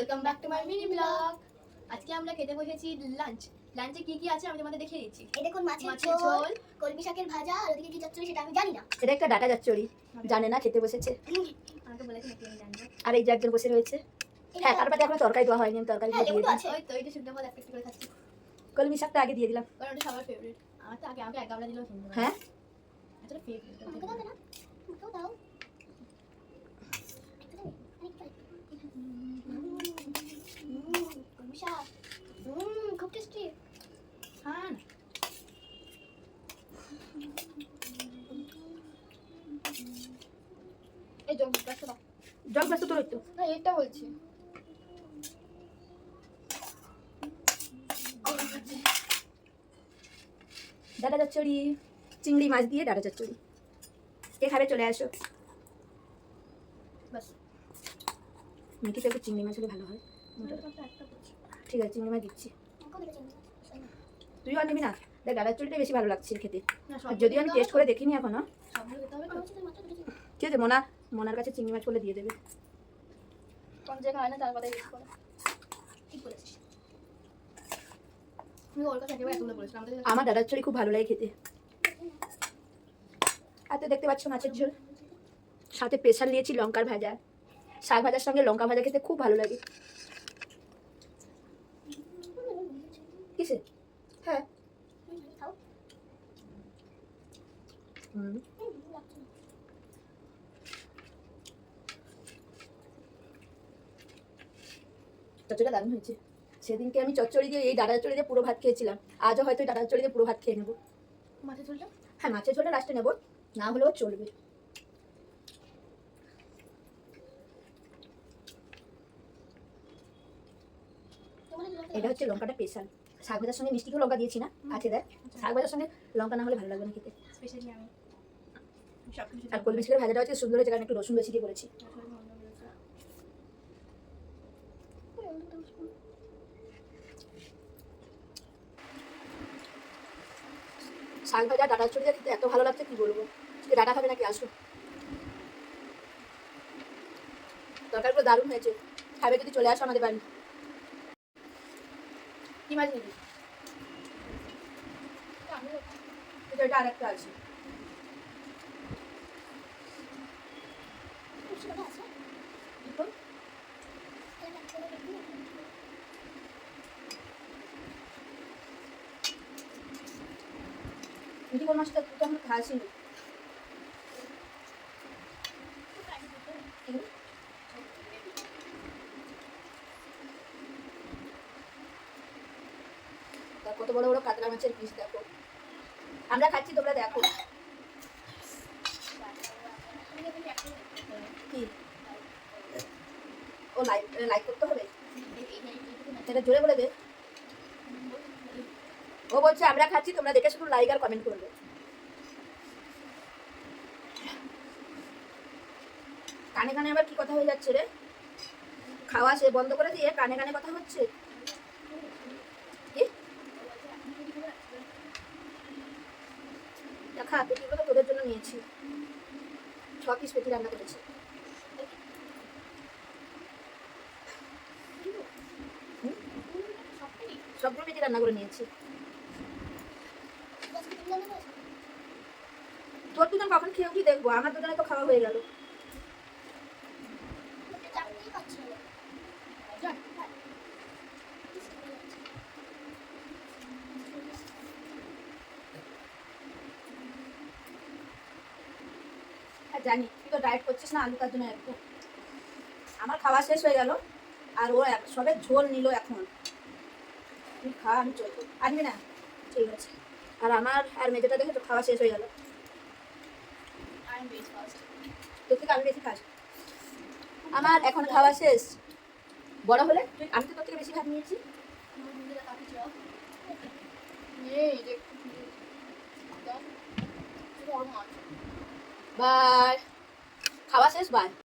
Welcome back to my mini blog আজকে আমরা খেতে বসেছি লাঞ্চ লাঞ্চে কি কি আছে আমি তোমাদের দেখিয়ে দিচ্ছি। এই দেখুন মাছের মাছের ঝোল ঝোল। কলমি শাকের ভাজা আর ওদিকে কি চচ্চড়ি সেটা আমি জানি না। এটা একটা ডাটা যাচ্চড়ি জানে না খেতে বসেছে। আমাকে বলেছে নাকি আমি জানব আর এই যে একজন বসে রয়েছে। হ্যাঁ তার বাদে এখনও তরকারি দেওয়া হয়নি আমি তরকারি হ্যাঁ, দিয়ে লেবু তো দিই আছে। ওই তো ওইটা শুনতে ভালো একটা করে খাচ্ছি। কলমি শাকটা আগে দিয়ে দিলাম। কারণ ওটা সবার ফেভারিট আমার তো আগে আমাকে এক গামলা দিলেও শুনতে হ্যাঁ? এটা ফেভারিট আমাকে দাও না আমাকেও দাও উম, কলমি শাক উম, খুব টেস্টি হ্যাঁ এই জল গাছটা দাও একটু না এটা বলছি। ডাটা চচ্চড়ি চিংড়ি মাছ দিয়ে ডাটা চচ্চড়ি। কে খাবে চলে আসো। বাস। মিঠিতে একটু চিংড়ি মাছ হলে ভালো হয়? ঠিক আছে চিংড়ি মাছ দিচ্ছি। তুইও আর নিবি না। দেখ ডাটা চচ্চড়িটা বেশি ভালো লাগছে খেতে। যদিও আমি টেস্ট করে দেখিনি এখনও। তো। ঠিক আছে মোনা মোনার কাছে চিংড়ি মাছ বলে দিয়ে দেবে। কোন যে খায় না তার কথাই করে। ঠিক বলেছিস। আমার ডাটা চচ্চড়ি খুব ভালো লাগে খেতে। হাতে দেখতে পাচ্ছ মাছের ঝোল? সাথে প্রেশার নিয়েছি লঙ্কার ভাজা। শাক ভাজার সঙ্গে লঙ্কা ভাজা খেতে খুব ভালো লাগে। কিসে? হ্যাঁ। হুম, খাও হুম হুম, লাগছে না। চচ্চড়িটা দারুণ হয়েছে। সেদিনকে আমি চচ্চড়ি দিয়ে এই ডাটা চচ্চড়ি দিয়ে পুরো ভাত খেয়েছিলাম। আজও হয়তো ডাটা চচ্চড়ি দিয়ে পুরো ভাত খেয়ে নেব। মাছের ঝোলটা? হ্যাঁ মাছের ঝোলটা লাস্টে নেব। না হলেও চলবে। এটা হচ্ছে লঙ্কাটা স্পেশাল শাক ভাজার সঙ্গে মিষ্টি লঙ্কা দিয়েছি না? আছে দেখ। শাক ভাজার সঙ্গে লঙ্কা না হলে ভালো লাগবে না খেতে। স্পেশালি আমি। আর কোল ভাজাটা হচ্ছে সুন্দর হয়েছে কারণ একটু রসুন বেশি দিয়ে করেছি। শাক ভাজা ডাটা চড়িয়ে দিতে এত ভালো লাগছে, কি বলব? আজকে ডাটা খাবে নাকি? আসো তরকারিগুলো দারুণ হয়েছে। খাবে যদি চলে আসো আমাদের বাড়ি। কি মাছ নিবি? এটা আরেকটা আছে খুব সুন্দর আছে দেখুন এটা একটা করে দেখি। কোন মাছটা তো আমরা তা কত বড় বড় কাতলা মাছের পিস দেখো। আমরা খাচ্ছি, তোমরা দেখো। কি? ও লাইক লাইক করতে হবে? এটা জোরে বলে দে। ও বলছে, আমরা খাচ্ছি, তোমরা দেখে শুধু লাইক আর কমেন্ট করবে। কানে কানে আবার কি কথা হয়ে যাচ্ছে রে? খাওয়া সে বন্ধ করে দিয়ে কানে কানে কথা হচ্ছে? দেখা পেটিগুলো তোদের জন্য নিয়েছি। ছ পিস পেটি রান্না করেছি। সবগুলো পেটি রান্না করে নিয়েছি আজকে তুমি রান্না করেছ? তোর দুজন কখন খেয়েও কি দেখব? আমার দুজনে তো খাওয়া হয়ে গেল। জানি, তুই তো ডায়েট করছিস না, আলু তার জন্য একটু আমার খাওয়া শেষ হয়ে গেল, আর ও সবে ঝোল নিল এখন। তুই খা, আমি চলবো। আসবি না? ঠিক আছে। আর আমার আর মেজোটা দেখে তো খাওয়া শেষ হয়ে গেল। আই এম আমি বেশি খাস। আমার এখন খাওয়া শেষ। বড় হলে? তুই আমি তো তোর থেকে বেশি ভাত নিয়েছি। বাই খাওয়া শেষ বাই